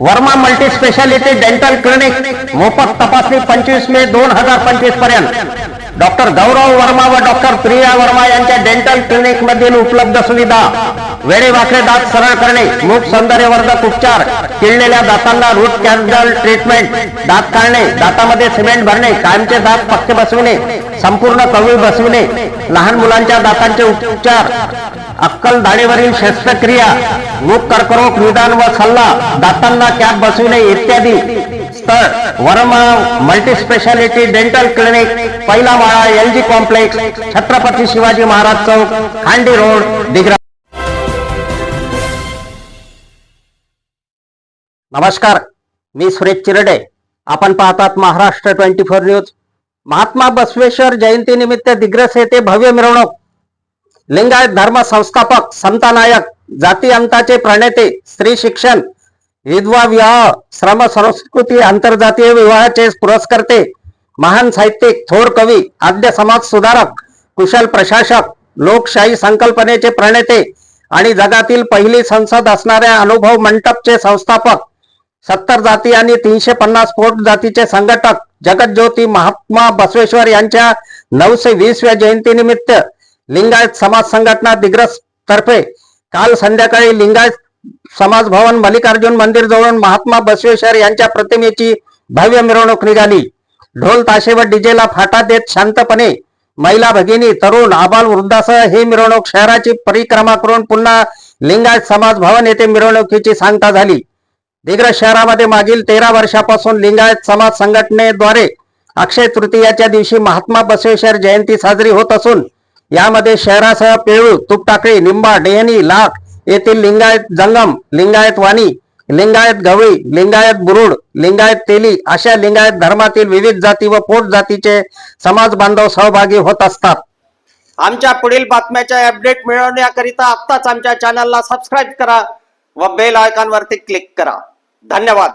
Verma multi speciality dental clinic मोफत तपासणी पंचवीस मे दोन हजार पंचवीसपर्यंत. डॉक्टर गौरव वर्मा व डॉक्टर प्रिया वर्मा यांच्या डेंटल क्लिनिक मधील उपलब्ध सुविधा. वेळेवाकडे दात सरळ करणे मुख सौंदर्यवर्धक उपचार किडलेल्या दातांना रूट कॅन्सल ट्रीटमेंट दात काढणे दातामध्ये सिमेंट भरणे कायमचे दात पक्के बसविणे संपूर्ण कवी बसविणे लहान मुलांच्या दातांचे उपचार अक्कल दाढीवरील शस्त्रक्रिया मूक कर्करोग निदान व सल्ला दातांना कॅप बसविणे इत्यादी. स्थळ Verma multi speciality dental clinic पहिला माळा L G complex Chhatrapati Shivaji Maharaj चौक खांडी रोड दिग्रा नमस्कार मी सुरेश चिरडे. आपण पाहतात Maharashtra twenty four news. Mahatma Basaveshwar Jayanti निमित्त दिग्रस येथे भव्य मिरवणूक. लिंगायत धर्म संस्थापक संतनायक जाती अंताचे प्रणेते स्त्री शिक्षण विधवा विवाह श्रम संस्कृती आंतरजातीय विवाहाचे पुरस्कर्ते महान साहित्यिक थोर कवी आद्य समाज सुधारक कुशल प्रशासक लोकशाही संकल्पनेचे प्रणेते आणि जगातील पहिली संसद असणाऱ्या अनुभव मंडपचे संस्थापक सत्तर जाती आणि तीनशे पन्नास फोट जातीचे संघटक जगतज्योती महात्मा बसवेश्वर यांच्या नऊशे वीसव्या जयंतीनिमित्त लिंगायत समाज संघटना दिग्रस तर्फे काल संध्याकाळी लिंगायत समाज भवन मल्लिकार्जुन मंदिर जवळून महात्मा बसवेश्वर यांच्या प्रतिमेची भव्य मिरवणूक निघाली. ढोल ताशे व डीजेला फाटा देत शांतपणे महिला भगिनी तरुण आबाल वृद्धासह ही मिरवणूक शहराची परिक्रमा करून पुन्हा लिंगायत समाज भवन येथे मिरवणुकीची सांगता झाली. दिग्रस शहरामध्ये मागील तेरा वर्षापासून लिंगायत समाज संघटनेद्वारे अक्षय तृतीयाच्या दिवशी महात्मा बसवेश्वर जयंती साजरी होत असून यामध्ये शहरासह पेळू तुपटाकळी निंबा डेहनी लाख येथील लिंगायत जंगम लिंगायत वाणी लिंगायत गवळी लिंगायत बुरुड लिंगायत तेली अशा लिंगायत धर्मातील विविध जाती व पोट जातीचे समाज बांधव सहभागी होत असतात. आमच्या पुढील बातम्याच्या अपडेट मिळवण्याकरिता आत्ताच आमच्या चॅनलला सबस्क्राईब करा व बेल आयकॉनवरती क्लिक करा. धन्यवाद.